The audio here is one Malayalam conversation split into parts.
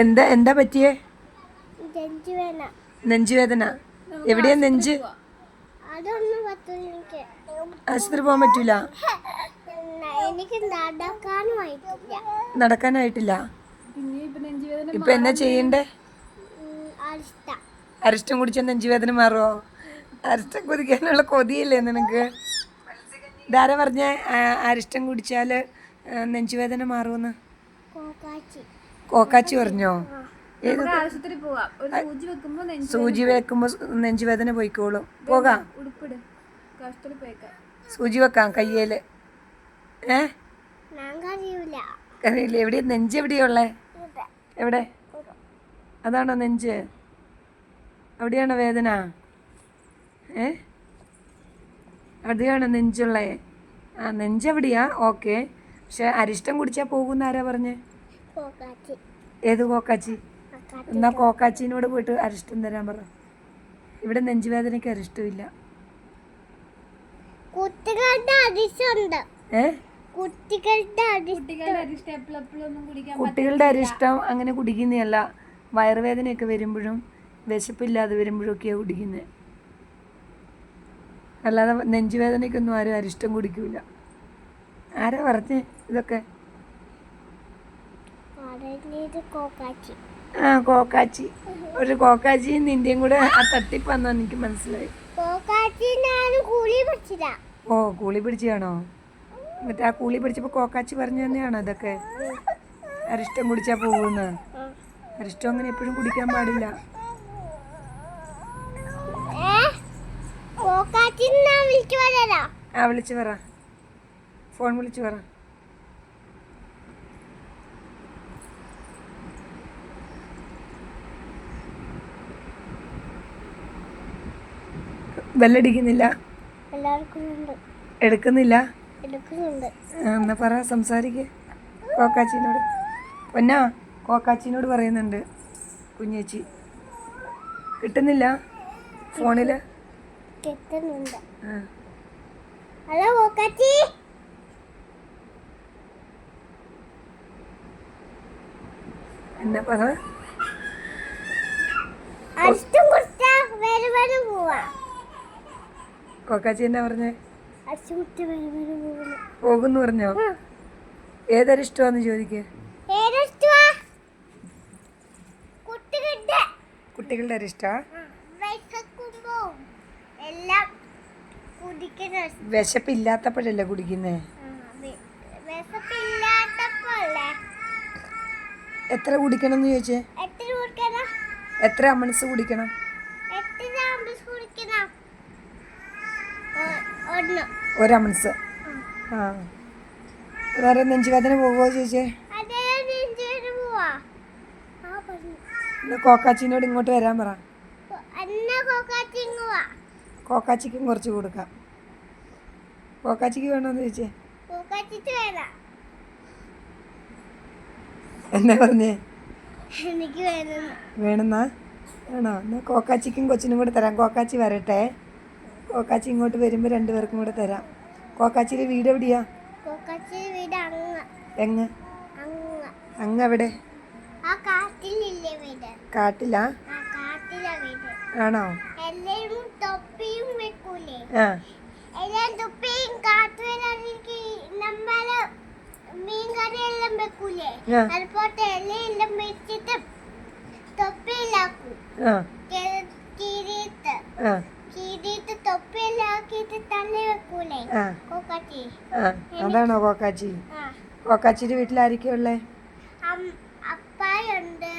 എന്താ എന്താ പറ്റിയേ? നെഞ്ചുവേദന. എവിടെയാ നെഞ്ച്? അതൊന്നും പറ്റില്ല എനിക്ക്. ആശുപത്രി പോകാൻ പറ്റൂല? നടക്കാനായിട്ടില്ല? ഇപ്പൊ എന്നാ ചെയ്യണ്ടേ? അരിഷ്ടം കുടിച്ച നെഞ്ചുവേദന മാറുമോ അരിഷ്ടം കുതിക്കാനുള്ള കൊതിയില്ലേ നിനക്ക്? ധാര പറഞ്ഞ? അരിഷ്ടം കുടിച്ചാൽ നെഞ്ചുവേദന മാറുമെന്ന്? കോക്കാച്ചി. പറഞ്ഞോ? ആശുപത്രി പോവാം. ഒരു സൂചി വെക്കുമ്പോ നെഞ്ച് സൂചി വെക്കുമ്പോ നെഞ്ചുവേദന പോയിക്കോളും. പോകാം. ഉടുപ്പിട്. ആശുപത്രി പോയേക്കാം. സൂചി വെക്കാം കയ്യേൽ. ഏ? എവിടെയാ? നെഞ്ച് എവിടെയുള്ളേ. എവിടെ? അതാണോ നെഞ്ച്? അവിടെയാണോ വേദന? ഏ? അവിടെയാണോ നെഞ്ചുള്ളേ? ആ നെഞ്ച് എവിടെയാ ഓക്കെ. പക്ഷെ അരിഷ്ടം കുടിച്ചാ പോകുന്ന ആരാ പറഞ്ഞേ ഏത് കോക്കാച്ചി? എന്നാ കോക്കാച്ചിനോട് പോയിട്ട് അരിഷ്ടം തരാൻ പറ. ഇവിടെ നെഞ്ചുവേദനയ്ക്ക് അരിഷ്ടമില്ല. കുട്ടികളുടെ ഏ? അരിഷ്ടം. അങ്ങനെ കുടിക്കുന്നതല്ല. വയറുവേദനയൊക്കെ വരുമ്പോഴും വിശപ്പില്ലാതെ വരുമ്പോഴൊക്കെയാണ് കുടിക്കുന്നത് അല്ലാതെ നെഞ്ചുവേദനയ്ക്കൊന്നും ആരും അരിഷ്ടം കുടിക്കൂല. ആരാ പറഞ്ഞേ? ഇതൊക്കെ? ആ കോക്കാച്ചി. ഒരു കോക്കാച്ചിയും നിന്റെയും കൂടെ ആ തട്ടിപ്പാന്നോ എനിക്ക് മനസ്സിലായി. ഓ കൂളി പിടിച്ചാണോ എന്നിട്ട് ആ കൂളി പിടിച്ചപ്പോ കോക്കാച്ചി പറഞ്ഞു തന്നെയാണോ ഇതൊക്കെ? അരിഷ്ടം കുടിച്ചാ പോകുമെന്ന് അരിഷ്ടം അങ്ങനെ എപ്പോഴും കുടിക്കാൻ പാടില്ല. ആ വിളിച്ചു പറ. ഫോൺ വിളിച്ചു പറ. ബെല്ലടിക്കുന്നില്ല? എടുക്കുന്നില്ല? എന്നാ പറ സംസാരിക്ക്. കോക്കാച്ചിനോട്. പൊന്നാ കോക്കാച്ചിനോട് പറയുന്നുണ്ട് കുഞ്ഞേച്ചി. കിട്ടുന്നില്ല ഫോണിൽ? ഹലോ കോക്കാച്ചി. എന്നാ പറ. വരെ വരെ പോവാ. കോക്കാച്ചി എന്നാ പറഞ്ഞേ? പോകുന്നു പറഞ്ഞോ? ഏതൊരിഷ്ടമാന്ന് ചോദിക്കേ? ഏതിഷ്ടമാ കുട്ടികളുടെ. ഇഷ്ടാ? കുടിക്കുന്ന വിശപ്പില്ലാത്തപ്പോഴല്ലേ കുടിക്കുന്നേ? എത്ര കുടിക്കണം എന്ന് ചോദിച്ചേ എത്ര അമൺസ് കുടിക്കണം എത്ര ചാമ്പസ് കുടിക്കണം ഒ- ഒന്ന് ഒരമൺസ് ആ. വേറെ നെഞ്ചുവേദന ചേച്ചി? പോവാ. എന്നാ കോക്കാച്ചിനോട് ഇങ്ങോട്ട് വരാൻ പറ. കോക്കാച്ചിക്കും കുറച്ച് കൊടുക്കാം. കോക്കാച്ചിക്ക് വേണോന്ന് വേണം. എന്നാ പറഞ്ഞേ? എനിക്ക് വേണം. വേണമെന്നാ? ആണോ എന്നാ കോക്കാച്ചിക്കും കൊച്ചിനും കൂടെ തരാം. കോക്കാച്ചി വരട്ടെ. കോക്കാച്ചി ഇങ്ങോട്ട് വരുമ്പോൾ രണ്ടുപേർക്കും കൂടെ തരാം. കോക്കാച്ചിയുടെ വീട് എവിടെയാ? എങ്ങ്? അങ്ങ്. എവിടെ? കാട്ടിലാ? ആണോ? ആ. വെച്ചിട്ട് തൊപ്പിയിലാക്കും. അതാണോ കോക്കാച്ചി? കോക്കാച്ചിന്റെ കോക്കാച്ചിയുടെ വീട്ടിലായിരിക്കും ഉള്ളേ? അപ്പായുണ്ട്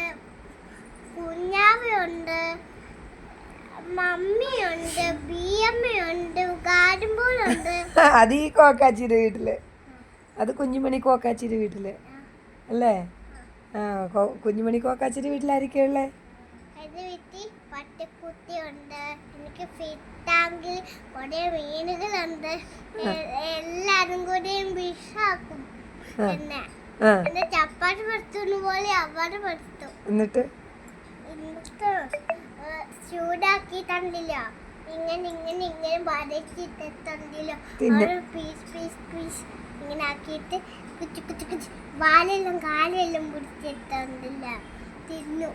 മമ്മിയുണ്ട് ബിയമ്മയുണ്ട് അത് ഈ കോക്കാച്ചിയുടെ വീട്ടിൽ. അത് കുഞ്ഞുമണി കോക്കാച്ചിയുടെ വീട്ടിൽ. അല്ലേ? ആ കുഞ്ഞുമണി കോക്കാച്ചിയുടെ വീട്ടിലായിരിക്കും ഉള്ളേ? പട്ടിക്കുട്ടിയുണ്ട്. എനിക്ക് ഫിറ്റാങ്കിൽ കുറെ മീനുകളുണ്ട് എല്ലാരും കൂടി വിഷാക്കും. പിന്നെ എന്റെ ചപ്പാട്ട് ചപ്പാത്തി പറ്റുന്ന പോലെ അവർ പറ്റും എന്നിട്ട്? എന്നിട്ട് ചൂടാക്കി തന്നില്ല. ഇങ്ങനെ ഇങ്ങനെ ഇങ്ങനെ വരച്ചിട്ട് തന്നില്ല. പീസ് പീസ് പീസ് ഇങ്ങനെ ആക്കിയിട്ട് കുച്ചു കുച്ചു കുച്ചു വാലെല്ലാം കാലെല്ലാം പിടിച്ചിട്ടുണ്ടല്ല തിന്നു.